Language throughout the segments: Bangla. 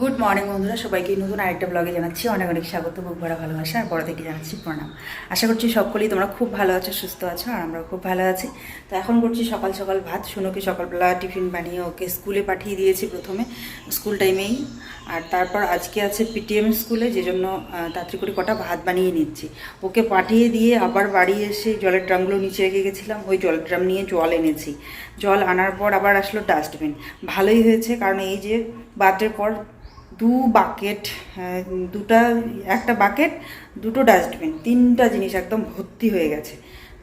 গুড মর্নিং বন্ধুরা। সবাইকে নতুন আরেকটা ব্লগে জানাচ্ছি অনেক অনেক স্বাগত, বুক ভরা ভালোবাসা, আর বড় থেকে জানাচ্ছি প্রণাম। আশা করছি সকলেই তোমরা খুব ভালো আছো, সুস্থ আছো, আর আমরা খুব ভালো আছি। তো এখন করছি সকাল সকাল ভাত শুনোকে সকালবেলা টিফিন বানিয়ে ওকে স্কুলে পাঠিয়ে দিয়েছি প্রথমে, স্কুল টাইমেই। আর তারপর আজকে আছে পিটিএম স্কুলে যে জন্য তাড়াতাড়ি করে কটা ভাত বানিয়ে নিচ্ছি। ওকে পাঠিয়ে দিয়ে আবার বাড়ি এসে জলের ড্রামগুলো নিচে রেখে গেছিলাম, ওই জলের ড্রাম নিয়ে জল এনেছি। জল আনার পর আবার আসলো ডাস্টবিন ভালোই হয়েছে, কারণ এই যে বার্থডের পর দু বাকেট আহ, দুটা একটা বাকেট দুটো ডাস্টবিন তিনটা জিনিস একদম ভর্তি হয়ে গেছে।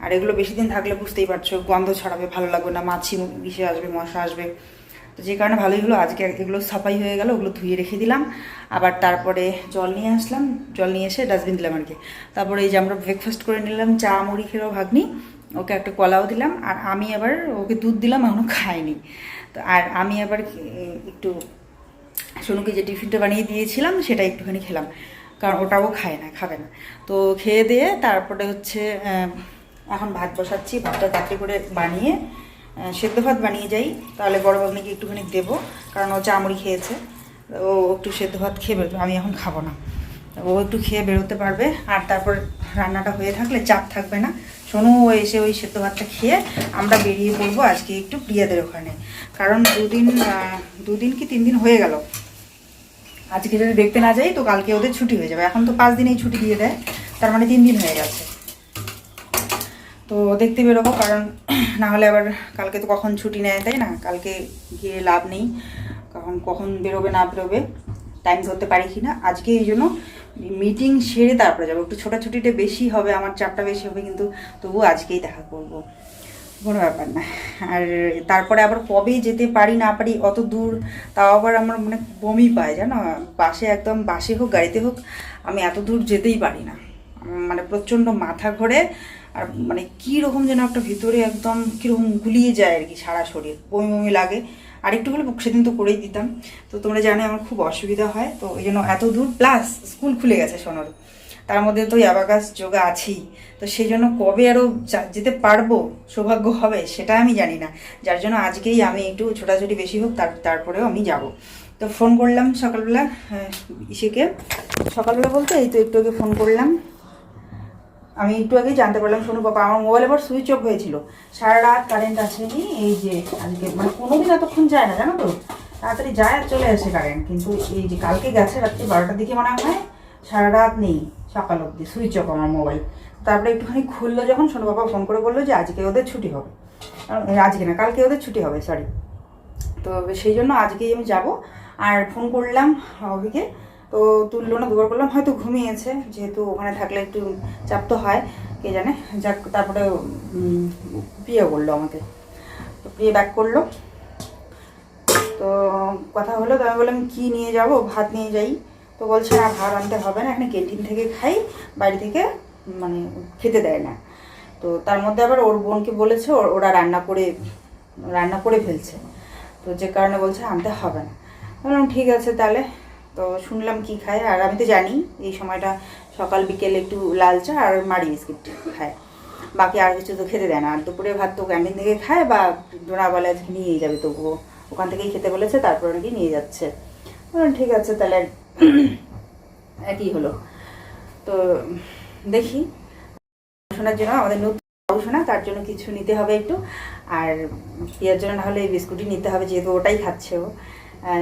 আর এগুলো বেশি দিন থাকলে বুঝতেই পারছ গন্ধ ছড়াবে ভালো লাগবে না মাছি ইসে আসবে মশা আসবে। তো যে কারণে ভালোই হলো আজকে এগুলো সাফাই হয়ে গেল ওগুলো ধুয়ে রেখে দিলাম। আবার তারপরে জল নিয়ে আসলাম জল নিয়ে এসে ডাস্টবিন দিলাম আর কি। তারপরে এই যে আমরা ব্রেকফাস্ট করে নিলাম চা মুড়ি খেয়েও ভাগ্নি ওকে একটা কলাও দিলাম আর আমি আবার ওকে দুধ দিলাম এখনও খায়নি। তো আর আমি আবার একটু সোনুকে যে টিফিনটা বানিয়ে দিয়েছিলাম, সেটা একটুখানি খেলাম। কারণ ওটাও খায় না, খাবে না। তো খেয়ে দিয়ে তারপরে হচ্ছে এখন ভাত বসাচ্ছি, ভাতটা তাড়াতাড়ি করে বানিয়ে সেদ্ধ ভাত বানিয়ে যাই। তাহলে বড় বাবনিকে একটুখানি দেবো, কারণ ও চামড়ি খেয়েছে। ও একটু সেদ্ধ ভাত খেয়ে বেরোবে, আমি এখন খাব না। ও একটু খেয়ে বেরোতে পারবে, আর তারপর রান্নাটা হয়ে থাকলে চাপ থাকবে না। সোনু এসে ওই সেদ্ধ ভাতটা খেয়ে আমরা বেরিয়ে পড়ব আজকে একটু প্রিয়াদের ওখানে। কারণ দুদিন দুদিন কি তিন দিন হয়ে গেল। আজকে যদি দেখতে না যাই, তো কালকে ওদের ছুটি হয়ে যাবে। এখন তো পাঁচ দিনেই ছুটি দিয়ে দেয়। তার মানে তিন দিন হয়ে গেছে। তো দেখতে বেরোবো, কারণ না হলে আবার কালকে তো কখন ছুটি নেয়, তাই না? কালকে গিয়ে লাভ নেই। কখন কখন বেরোবে না বেরোবে টাইম ধরতে পারি কি না আজকে এই জন্য মিটিং সেরে তারপরে যাব। একটু ছোটাছুটিটা বেশি হবে, আমার চাপটা বেশি হবে, কিন্তু তবু আজকেই দেখা করব। কোনো ব্যাপার না। আর তারপরে আবার কবে যেতে পারি না পারি, অত দূর, তাও আবার আমার মানে বমি পায়, জানো? বাসে একদম, বাসে হোক, গাড়িতে হোক, আমি এত দূর যেতেই পারি না। মানে প্রচণ্ড মাথা ঘোরে, আর মানে কী রকম যেন একটা ভিতরে একদম কীরকম গুলিয়ে যায় আর কি সারা শরীর। বমি বমি লাগে। আর একটু হলে সেদিন তো করেই দিতাম। তো তোমরা জানো আমার খুব অসুবিধা হয় তো ওই জন্য এত দূর প্লাস স্কুল খুলে গেছে সোনার। তার মধ্যে তো অ্যাবাকাস যোগা আছেই। তো সেই জন্য কবে আরও যেতে পারব সৌভাগ্য হবে সেটা আমি জানি না। যার জন্য আজকেই আমি একটু ছোটাছুটি বেশি হোক তার তারপরেও আমি যাব। তো ফোন করলাম সকালবেলা হ্যাঁ, ইসেকে। সকালবেলা বলতে এই তো একটু আগে ফোন করলাম। আমি একটু আগে জানতে পারলাম, শোনো বাবা, আমার মোবাইল আবার সুইচ অফ হয়েছিল। সারা রাত কারেন্ট আসেনি এই যে আজকে মানে কোনোদিন এতক্ষণ যায় না, জানো তো? তাড়াতাড়ি যায় আর চলে আসে কারেন্ট কিন্তু এই যে কালকে গেছে রাত্রি বারোটার দিকে মনে হয় সারা রাত নেই সকাল অবধি সুইচ অফ আমার মোবাইল তারপরে একটুখানি খুললো যখন, শোনো বাবা ফোন করে বলল যে আজকে ওদের ছুটি হবে। আজকে না, কালকে ওদের ছুটি হবে সরি তো সেই জন্য আজকেই আমি যাব। আর ফোন করলাম অভিকে তো তুললো না দুবার করলাম হয়তো ঘুমিয়েছে, যেহেতু ওখানে থাকলে একটু চাপ তো হয়, কে জানে? যাক, তারপরে প্রিয়া বলল আমাকে। তো প্রিয়া ব্যাক করল। তো কথা হলো, তো আমি বললাম, কী নিয়ে যাব? ভাত নিয়ে যাই। তো বলছে, না, ভাত আনতে হবে না, এখানে ক্যান্টিন থেকে খাই, বাড়ি থেকে মানে খেতে দেয় না। তো তার মধ্যে আবার ওর বোনকে বলেছে, ওরা রান্না করে রান্না করে ফেলছে। তো যে কারণে বলছে, আনতে হবে না। বললাম, ঠিক আছে তাহলে। তো শুনলাম কি খায়, আর আমি তো জানি এই সময়টা সকাল, বিকেলে একটু লাল চা আর মারি বিস্কিট খায়। বাকি আর কিছু তো খেতে দেয় না। আর দুপুরে ভাত তো ক্যান্টিন থেকে খায় বা ডোনা বলে আজকে নিয়েই যাবে তবুও। ওখান থেকেই খেতে বলেছে, তারপর নাকি নিয়ে যাচ্ছে। ঠিক আছে, তাহলে একই হলো। তো দেখি। শোনার জন্য আমাদের নতুন শোনা তার জন্য কিছু নিতে হবে একটু। আর পিয়ার জন্য না হলে এই বিস্কুটই নিতে হবে, যেহেতু ওটাই খাচ্ছে ও।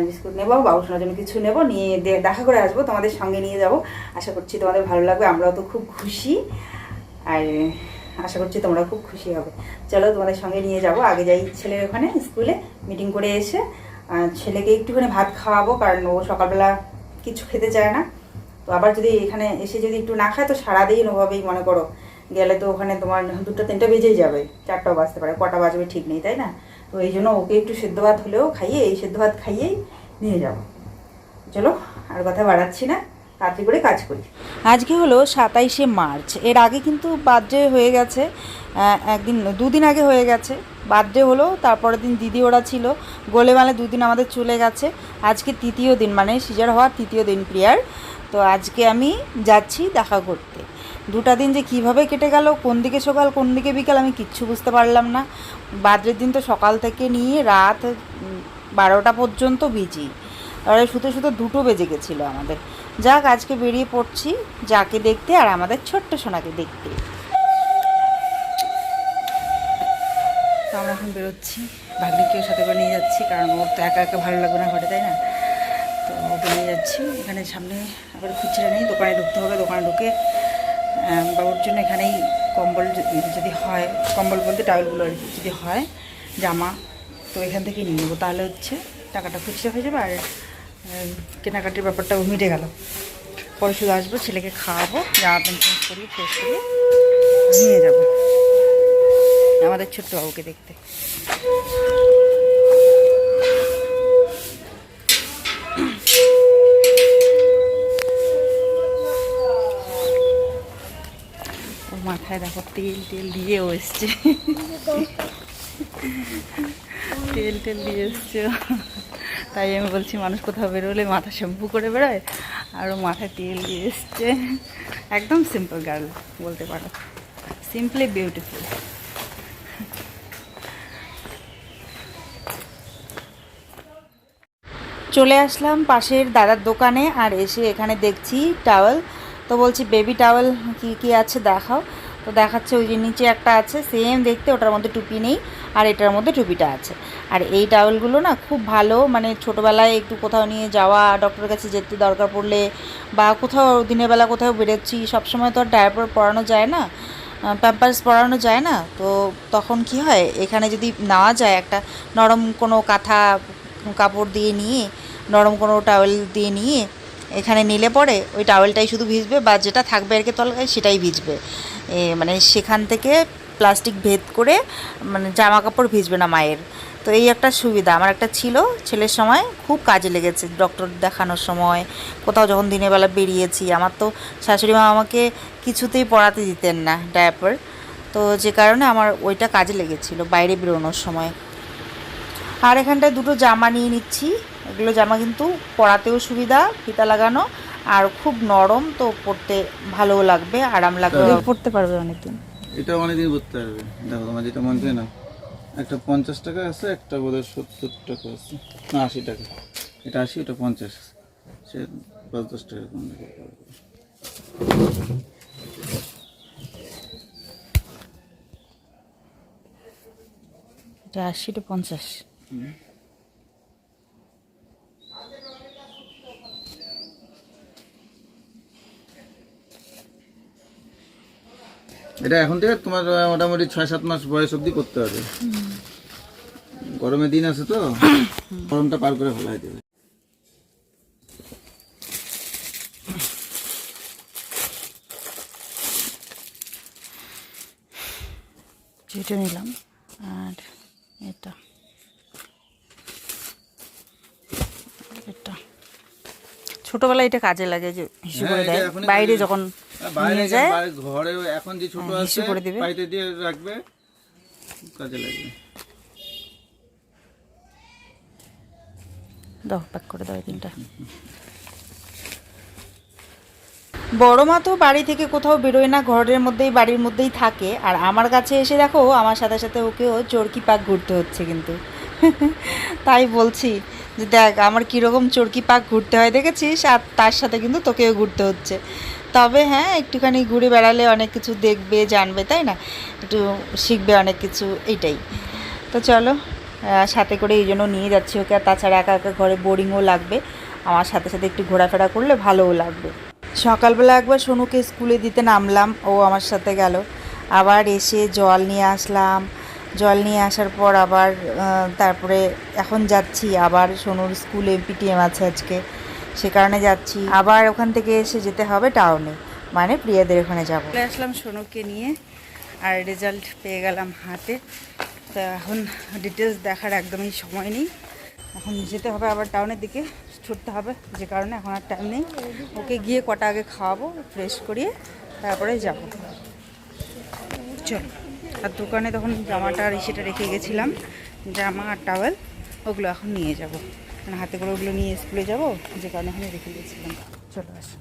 বিস্কুট নেব, বাবুসোনার জন্য কিছু নেব, নিয়ে দেখা করে আসব, তোমাদের সঙ্গে নিয়ে যাব। আশা করছি তোমাদের ভালো লাগবে, আমরাও তো খুব খুশি। আর আশা করছি তোমরা খুব খুশি হবে। চলো তোমাদের সঙ্গে নিয়ে যাব, আগে যাই ছেলের ওখানে স্কুলে মিটিং করে এসে ছেলেকে একটুখানি ভাত খাওয়াবো, কারণ ও সকালবেলা কিছু খেতে চায় না। তো আবার যদি এখানে এসে যদি একটু না খায়, তো সারাদিন ওভাবেই মনে করো, গেলে তো ওখানে তোমার দুটো তিনটা বেজেই যাবে, চারটাও বাজতে পারে, কটা বাজবে ঠিক নেই, তাই না? তো এই জন্য ওকে একটু সেদ্ধ ভাত হলেও খাইয়ে, এই সেদ্ধ ভাত খাইয়েই নিয়ে যাব। চলো, আর কথা বাড়াচ্ছি না, তাড়াতাড়ি করে কাজ করি। আজকে হলো সাতাইশে মার্চ, এর আগে কিন্তু বার্থডে হয়ে গেছে একদিন, দুদিন আগে হয়ে গেছে। বার্থডে হলো, তারপরের দিন দিদি ওরা ছিল, গোলেমালে দুদিন আমাদের চলে গেছে। আজকে তৃতীয় দিন মানে সিজার হওয়ার তৃতীয় দিন প্রিয়ার। তো আজকে আমি যাচ্ছি দেখা করতে। দুটা দিন যে কীভাবে কেটে গেল, কোন দিকে সকাল, কোন দিকে বিকাল, আমি কিচ্ছু বুঝতে পারলাম না। বার্থডের দিন তো সকাল থেকে নিয়ে রাত বারোটা পর্যন্ত বিজি। আর শুতে শুতে দুটো বেজে গেছিল আমাদের। যাক, আজকে বেরিয়ে পড়ছি, যাকে দেখতে আর আমাদের ছোট্ট সোনাকে দেখতে। আমরা এখন বেরোচ্ছি ভাগ্নিকেও সাথে করে নিয়ে যাচ্ছি, কারণ ওর তো একা একা ভালো লাগবে না ঘরে, তাই না? তো ওকে নিয়ে যাচ্ছি, এখানে সামনে আবার খুচরা নেই, দোকানে ঢুকতে হবে, দোকানে ঢুকে বাবুর জন্য এখানেই কম্বল যদি- হয়, কম্বল বলতে টাওয়েলগুলো আর যদি হয়, জামা, তো এখান থেকে নিয়ে নেব। তাহলে হচ্ছে টাকাটা খুচরা হয়ে যাবে আর কেনাকাটির ব্যাপারটাও মিটে গেল। পরে শুধু আসব, ছেলেকে খাওয়াবো জামা প্যান্ট চেঞ্জ করিয়ে ফ্রেশ করিয়ে নিয়ে যাব। আমাদের ছোট্ট বাবুকে দেখতে। মাথায় দেখো তেল তেল দিয়ে এসছে তেল তেল দিয়ে এসছে তাই আমি বলছি, মানুষ কোথাও বেরোলে মাথা শ্যাম্পু করে বেরোয়, আর ও মাথায় তেল দিয়ে এসছে। একদম সিম্পল গার্ল বলতে পারো। সিম্পলি বিউটিফুল চলে আসলাম পাশের দাদার দোকানে, আর এসে এখানে দেখছি টাওয়েল তো বলছি বেবি টাওয়েল কি কি আছে দেখাও। তো দেখাচ্ছে ওই যে নিচে একটা আছে সেম দেখতে, ওটার মধ্যে টুপি নেই, আর এটার মধ্যে টুপিটা আছে। আর এই টাওয়েলগুলো না খুব ভালো মানে ছোটোবেলায় একটু কোথাও নিয়ে যাওয়া ডক্টরের কাছে যেতে দরকার পড়লে, বা কোথাও দিনের বেলা কোথাও বেরোচ্ছি, সবসময় তো আর ডায়াপার পরানো যায় না প্যাম্পার্স পরানো যায় না। তো তখন কি হয়, এখানে যদি নেওয়া যায় একটা নরম কোনো কাঁথা কাপড় দিয়ে নিয়ে, নরম কোনো টাওয়েল দিয়ে নিয়ে এখানে নিলে পরে ওই টাওয়েলটাই শুধু ভিজবে বা যেটা থাকবে আর কি তলায় সেটাই ভিজবে। মানে সেখান থেকে প্লাস্টিক ভেদ করে মানে জামা কাপড় ভিজবে না মায়ের। তো এই একটা সুবিধা। আমার একটা ছিল ছেলের সময়, খুব কাজে লেগেছে ডক্টর দেখানোর সময়। কোথাও যখন দিনের বেলা বেরিয়েছি, আমার তো শাশুড়ি মা আমাকে কিছুতেই পড়াতে দিতেন না ডায়াপার তো যে কারণে আমার ওইটা কাজে লেগেছিল বাইরে বেরোনোর সময়। আর এখানটায় দুটো জামা নিয়ে নিচ্ছি। এগুলো জামা কিন্তু পরাতেও সুবিধা ফিতা লাগানো আর খুব নরম তো পরতে ভালোও লাগবে আরাম লাগবে। পরতে পারবে অনেকদিন। এটা অনেকদিন করতে পারবে। দেখো তোমার যেটা মন চায় না একটা পঞ্চাশ টাকা আছে একটা বোধ হয় সত্তর টাকা আছে না আশি টাকা। এটা আশি এটা পঞ্চাশ। সে পাঁচ দশ টাকা কম দিতে পারবে। এটা আশি টু পঞ্চাশ। এটা এখন থেকে তোমার মোটামুটি ছয় সাত মাস বয়স অবধি করতে হবে। গরমের দিন আছে তো গরমটা পার করে ফেলাই দেবে। যেটা নিলাম আর এটা। এটা। ছোটবেলায় এটা কাজে লাগে যে হিসু করে হ্যাঁ, বাইরে যখন নিয়ে যায় এখন যে ছোট হ্যাঁ, আছে করে দিবে। পাইতে দিয়ে রাখবে কাজে লাগবে। দাও প্যাক করে দাও তিনটা। বড় মা তো বাড়ি থেকে কোথাও বেরোয় না ঘরের মধ্যেই বাড়ির মধ্যেই থাকে। আর আমার কাছে এসে দেখো আমার সাথে সাথে ওকেও চরকি পাক ঘুরতে হচ্ছে কিন্তু। তাই বলছি যে দেখ, আমার কীরকম চরকি পাক ঘুরতে হয়, দেখেছিস? আর তার সাথে কিন্তু তোকেও ঘুরতে হচ্ছে। তবে হ্যাঁ একটুখানি ঘুরে বেড়ালে অনেক কিছু দেখবে, জানবে, তাই না? একটু শিখবে অনেক কিছু এইটাই তো চলো সাথে করে এই জন্য নিয়ে যাচ্ছি ওকে। আর তাছাড়া একা একা ঘরে বোরিংও লাগবে। আমার সাথে সাথে একটু ঘোরাফেরা করলে ভালোও লাগবে। সকালবেলা একবার সোনুকে স্কুলে দিতে নামলাম। ও আমার সাথে গেল। আবার এসে জল নিয়ে আসলাম। জল নিয়ে আসার পর আবার তারপরে এখন যাচ্ছি। আবার সোনুর স্কুলে পিটিএম আছে আজকে। সে কারণে যাচ্ছি। আবার ওখান থেকে এসে যেতে হবে টাউনে মানে প্রিয়াদের ওখানে যাব। আসলাম সোনুকে নিয়ে। আর রেজাল্ট পেয়ে গেলাম হাতে। তা এখন ডিটেলস দেখার একদমই সময় নেই। এখন যেতে হবে আবার টাউনের দিকে। ছুটতে হবে। যে কারণে এখন আর টাইম নেই। ওকে গিয়ে কটা আগে খাওয়াবো ফ্রেশ করিয়ে তারপরে যাব। চলো। আর দোকানে তখন জামাটা আর সেটা রেখে গেছিলাম জামা আর টাওয়েল ওগুলো এখন নিয়ে যাব। মানে হাতে করে ওগুলো নিয়ে স্কুলে যাব যে কারণে এখানে রেখে গেছিলাম। চলো আসো।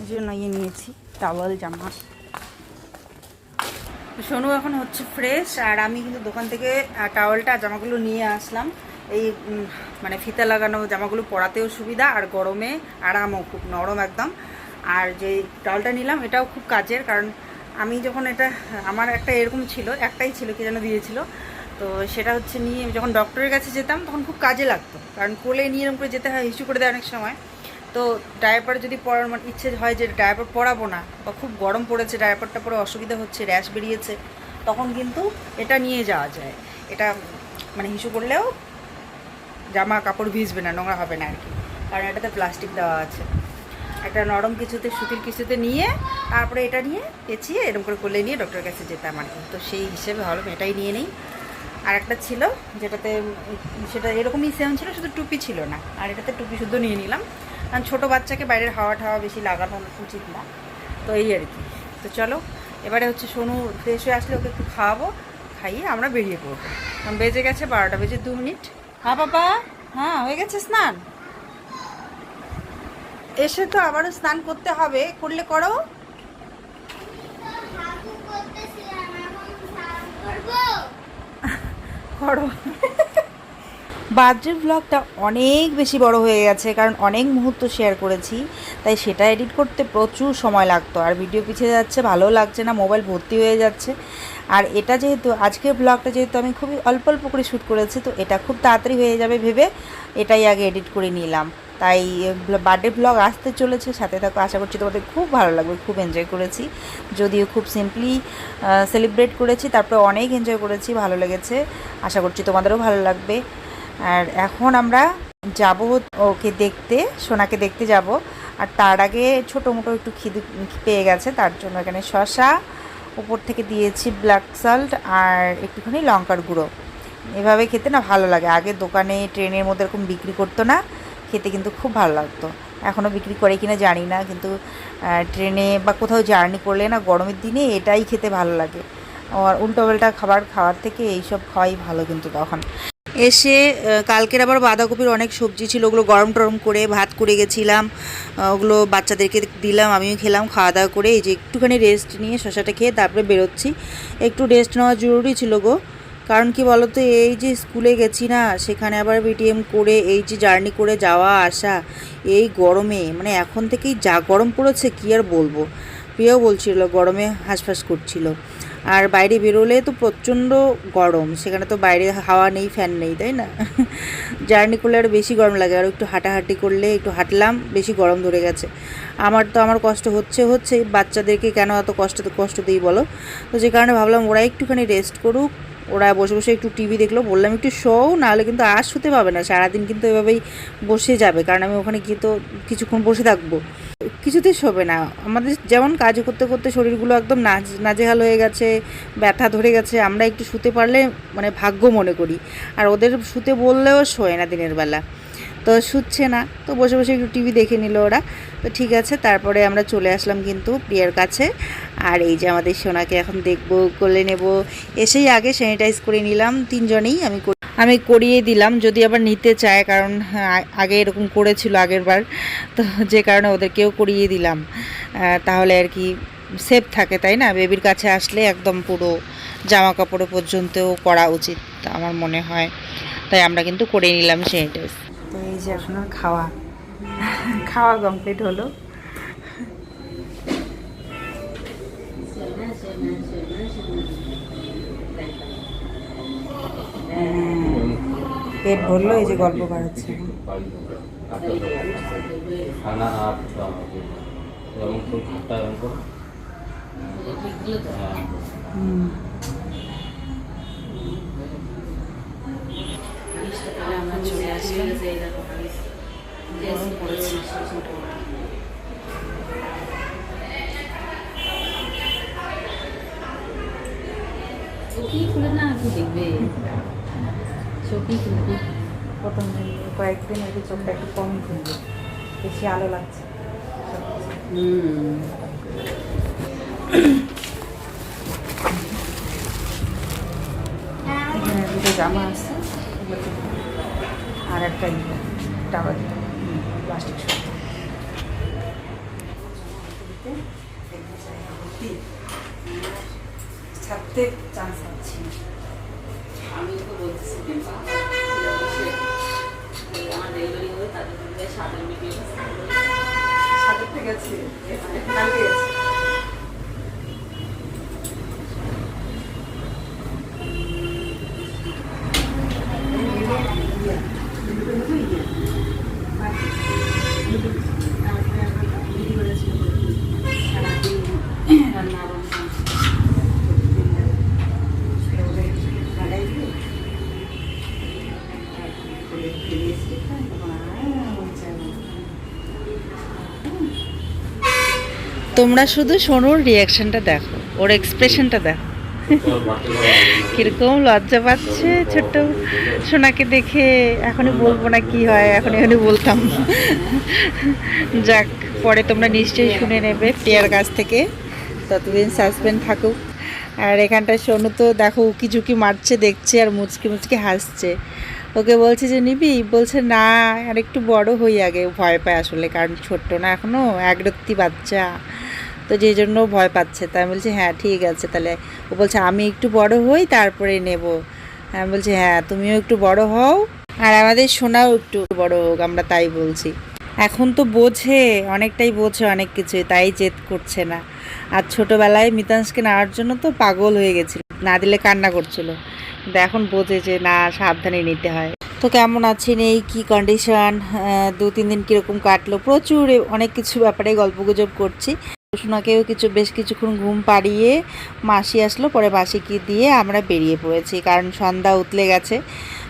এই জন্য ইয়ে নিয়েছি টাওয়েল জামা। সোনু এখন হচ্ছে ফ্রেশ আর আমি কিন্তু দোকান থেকে টাওয়েলটা জামাগুলো নিয়ে আসলাম। এই মানে ফিতা লাগানো জামাগুলো পরাতেও সুবিধা আর গরমে আরামও খুব নরম একদম। আর যে টাওয়ালটা নিলাম এটাও খুব কাজের কারণ আমি যখন এটা, আমার একটা এরকম ছিল, একটাই ছিল, কি যেন দিয়েছিল। তো সেটা হচ্ছে নিয়ে যখন ডক্টরের কাছে যেতাম, তখন খুব কাজে লাগতো। কারণ কোলে নিয়ে এরকম করে যেতে হয় ইস্যু করে দেয় অনেক সময়। তো ডায়াপার যদি পরার মানে ইচ্ছে হয় যে ডায়াপার পরাবো না, বা খুব গরম পড়েছে ডায়াপারটা পরে অসুবিধা হচ্ছে র্যাশ বেরিয়েছে, তখন কিন্তু এটা নিয়ে যাওয়া যায়। এটা মানে হিসু করলেও জামা কাপড় ভিজবে না, নোংরা হবে না আর কি। কারণ এটাতে প্লাস্টিক দেওয়া আছে। একটা নরম কিছুতে, সুতির কিছুতে নিয়ে তারপরে এটা নিয়ে পেঁচিয়ে এরকম করে কোলে নিয়ে ডক্টরের কাছে যেতাম আর কি। তো সেই হিসেবে ভাবলাম এটাই নিয়ে নিই। আর একটা ছিল যেটাতে, সেটা এরকমই সেম ছিল, শুধু টুপি ছিল না। আর এটাতে টুপি শুদ্ধ নিয়ে নিলাম। কারণ ছোটো বাচ্চাকে বাইরের হাওয়া ঠাওয়া বেশি লাগানো উচিত না। তো এই আর কি। তো চলো, এবারে হচ্ছে সোনু ফ্রেশ হয়ে আসলে ওকে একটু খাওয়াবো, খাইয়ে আমরা বেরিয়ে পড়ব। বেজে গেছে বারোটা বেজে দু মিনিট। হ্যাঁ বাবা হ্যাঁ হয়ে গেছে স্নান? এসে তো আবারও স্নান করতে হবে। করলে করো। করো। বার্থডে ব্লগটা অনেক বেশি বড় হয়ে গেছে, কারণ অনেক মুহূর্ত শেয়ার করেছি। তাই সেটা এডিট করতে প্রচুর সময় লাগতো। আর ভিডিও পিছিয়ে যাচ্ছে, ভালো লাগছে না মোবাইল ভর্তি হয়ে যাচ্ছে। আর এটা যেহেতু, আজকের ব্লগটা যেহেতু আমি খুবই অল্প অল্প করে শ্যুট করেছি, তো এটা খুব তাড়াতাড়ি হয়ে যাবে ভেবে এটাই আগে এডিট করে নিলাম। তাই বার্থডে ব্লগ আসতে চলেছে, সাথে থাকো, আশা করছি তোমাদের খুব ভালো লাগবে, খুব এনজয় করেছি। যদিও খুব সিম্পলি সেলিব্রেট করেছি, তারপরে অনেক এনজয় করেছি, ভালো লেগেছে, আশা করছি তোমাদেরও ভালো লাগবে। আর এখন আমরা যাব ওকে দেখতে, সোনাকে দেখতে যাব। আর তার আগে ছোটো মোটো একটু খিদে পেয়ে গেছে, তার জন্য এখানে শশা উপর থেকে দিয়েছি ব্ল্যাক সল্ট আর একটুখানি লঙ্কার গুঁড়ো। এভাবে খেতে না ভালো লাগে, আগে দোকানে, ট্রেনের মধ্যে এরকম বিক্রি করতো না খেতে কিন্তু খুব ভালো লাগতো। এখনও বিক্রি করে কিনা জানি না, কিন্তু ট্রেনে বা কোথাও জার্নি করলে না গরমের দিনে এটাই খেতে ভালো লাগে। আর উল্টোপাল্টা খাবার খাওয়ার থেকে এইসব খাওয়াই ভালো কিন্তু তখন। এসে কালকের আবার বাঁধাকপির অনেক সবজি ছিল, ওগুলো গরম টরম করে ভাত করে গেছিলাম ওগুলো বাচ্চাদেরকে দিলাম, আমিও খেলাম, খাওয়া দাওয়া করে এই যে একটুখানি রেস্ট নিয়ে শশাটা খেয়ে তারপরে বেরোচ্ছি। একটু রেস্ট নেওয়া জরুরি ছিল গো। কারণ কি বলতো, এই যে স্কুলে গেছি না, সেখানে আবার বিটিএম করে, এই যে জার্নি করে যাওয়া, আসা, এই গরমে মানে এখন থেকেই যা গরম পড়েছে, কি আর বলব? প্রিয় বলছিল, গরমে হাঁসফাঁস করছিল। আর বাইরে বেরোলে তো প্রচণ্ড গরম, সেখানে তো বাইরে হাওয়া নেই ফ্যান নেই, তাই না? জার্নি করলে আর বেশি গরম লাগে, আর একটু হাঁটাহাঁটি করলে, একটু হাঁটলাম, বেশি গরম ধরে গেছে। আমার তো আমার কষ্ট হচ্ছে হচ্ছে, বাচ্চাদেরকে কেন এত কষ্ট কষ্ট দিই বলো? তো যে কারণে ভাবলাম ওরা একটুখানি রেস্ট করুক ওরা বসে বসে একটু টিভি দেখল, বললাম একটু শোও, নাহলে কিন্তু আর শুতে পাবে না। সারাদিন কিন্তু এভাবেই বসে যাবে, কারণ আমি ওখানে গিয়ে তো কিছুক্ষণ বসে থাকব। কিছুতেই শোবে না। আমাদের যেমন কাজ করতে করতে শরীরগুলো একদম নাজ, নাজেহাল হয়ে গেছে, ব্যথা ধরে গেছে, আমরা একটু শুতে পারলে মানে ভাগ্য মনে করি। আর ওদের শুতে বললেও শোয় না দিনের বেলা। তো শুচ্ছে না। তো বসে বসে একটু টিভি দেখে নিল ওরা। তো ঠিক আছে তারপরে আমরা চলে আসলাম কিন্তু প্রিয়ার কাছে। আর এই যে আমাদের সোনাকে এখন দেখব কোলে নেব। এসেই আগে স্যানিটাইজ করে নিলাম তিনজনেই। আমি আমি করিয়ে দিলাম যদি আবার নিতে চায় কারণ হ্যাঁ, আগে এরকম করেছিল আগের বার তো যে কারণে ওদেরকেও করিয়ে দিলাম। তাহলে আর কি সেফ থাকে তাই না? বেবির কাছে আসলে একদম পুরো জামা কাপড় পর্যন্তও করা উচিত আমার মনে হয়। তাই আমরা কিন্তু করে নিলাম স্যানিটাইজ যে এখন খাওয়া। খাওয়া কমপ্লিট হলো। পেট ভরলো এই যে গল্প বাড়াচ্ছে হ্যাঁ হুম আমরা চলে আসলাম গরম পড়েছে খুলে না কি দেখবে? চোখই খুলবে প্রথম দিন কয়েকদিন কি চোখটা একটু কমই খুলবে বেশি আলো লাগছে। দুটো জামা আছে। আর একটা টাকা দিতে প্লাস্টিক ছাড়তে চান্স পাচ্ছি আমি তো বলতেছি আমার ডেলিভারি হলো তাদের সাদের মিটিয়ে সাদের থেকে গেছে। তোমরা শুধু সোনুর রিয়াকশনটা দেখো, ওর এক্সপ্রেশনটা দেখো। কীরকম লজ্জা পাচ্ছে ছোট্ট সোনাকে দেখে, এখনই বলব না কি হয় এখন এখনই বলতাম। যাক, পরে তোমরা নিশ্চয়ই শুনে নেবে প্রিয়ার কাছ থেকে। ততদিন সাসপেন্ড থাকুক। আর এখানটায় সোনু তো দেখো উকি ঝুঁকি মারছে, দেখছে আর মুচকি মুচকি হাসছে। ওকে বলছে যে, নিবি? বলছে, না, আর একটু বড় হই আগে। ভয় পায় আসলে, কারণ ছোট্ট না এখনও একরত্তি বাচ্চা। তো যে জন্য ভয় পাচ্ছে। তাই আমি বলছি হ্যাঁ ঠিক আছে, তাহলে। ও বলছে, আমি একটু বড় হই, তারপরে নেব। আমি বলছি হ্যাঁ তুমিও একটু বড় হও। আর আমাদের সোনাও একটু বড় হোক, আমরা তাই বলছি। এখন তো বোঝে, অনেকটাই বোঝে অনেক কিছু তাই জেদ করছে না। আর ছোটোবেলায় মিতাংশকে নেওয়ার জন্য তো পাগল হয়ে গেছিল। না দিলে কান্না করছিল। কিন্তু এখন বোঝে যে না, সাবধানে নিতে হয়। তো কেমন আছেন? এই কি কন্ডিশন দু তিন দিন কীরকম কাটলো? প্রচুর অনেক কিছু ব্যাপারে গল্পগুজব করছি। সোনাকেও কিছু, বেশ কিছুক্ষণ ঘুম পাড়িয়ে মাসি আসলো। পরে মাসিকে দিয়ে আমরা বেরিয়ে পড়েছি। কারণ সন্ধ্যা উতলে গেছে।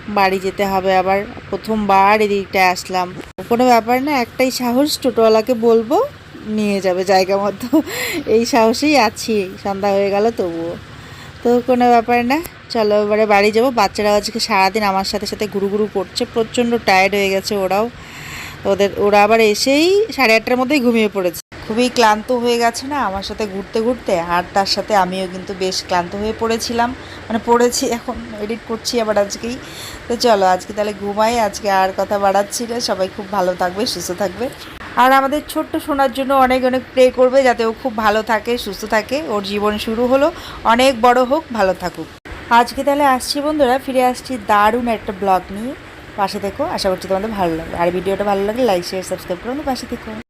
বাড়ি যেতে হবে আবার। প্রথমবার এদিকটায় আসলাম। কোনো ব্যাপার না, একটাই সাহস, টোটোওয়ালাকে বলব। নিয়ে যাবে জায়গা মতো। এই সাহসেই আছি, সন্ধ্যা হয়ে গেল তবুও। তো কোনো ব্যাপার না, চলো এবারে বাড়ি যাব। বাচ্চারাও আজকে সারাদিন আমার সাথে সাথে ঘুরু ঘুরু করছে, প্রচণ্ড টায়ার্ড হয়ে গেছে ওরাও। ওদের, ওরা আবার এসেই সাড়ে আটটার মধ্যেই ঘুমিয়ে পড়েছে। খুবই ক্লান্ত হয়ে গেছে না, আমার সাথে ঘুরতে ঘুরতে। আর তার সাথে আমিও কিন্তু বেশ ক্লান্ত হয়ে পড়েছিলাম। মানে পড়েছি, এখন এডিট করছি আবার আজকেই। তো চলো, আজকে তাহলে ঘুমাই, আজকে আর কথা বাড়াচ্ছি না। সবাই খুব ভালো থাকবে, সুস্থ থাকবে। আর আমাদের ছোট্ট শোনার জন্য অনেক অনেক প্রে করবে যাতে ও খুব ভালো থাকে, সুস্থ থাকে। ওর জীবন শুরু হলো। অনেক বড় হোক, ভালো থাকুক। আজকে তাহলে আসছি বন্ধুরা, ফিরে আসছি দারুণ একটা ব্লগ নিয়ে। পাশে থেকো, আশা করছি তোমাদের ভালো লাগবে। আর ভিডিওটা ভালো লাগলে লাইক শেয়ার সাবস্ক্রাইব করুন পাশে থেকো।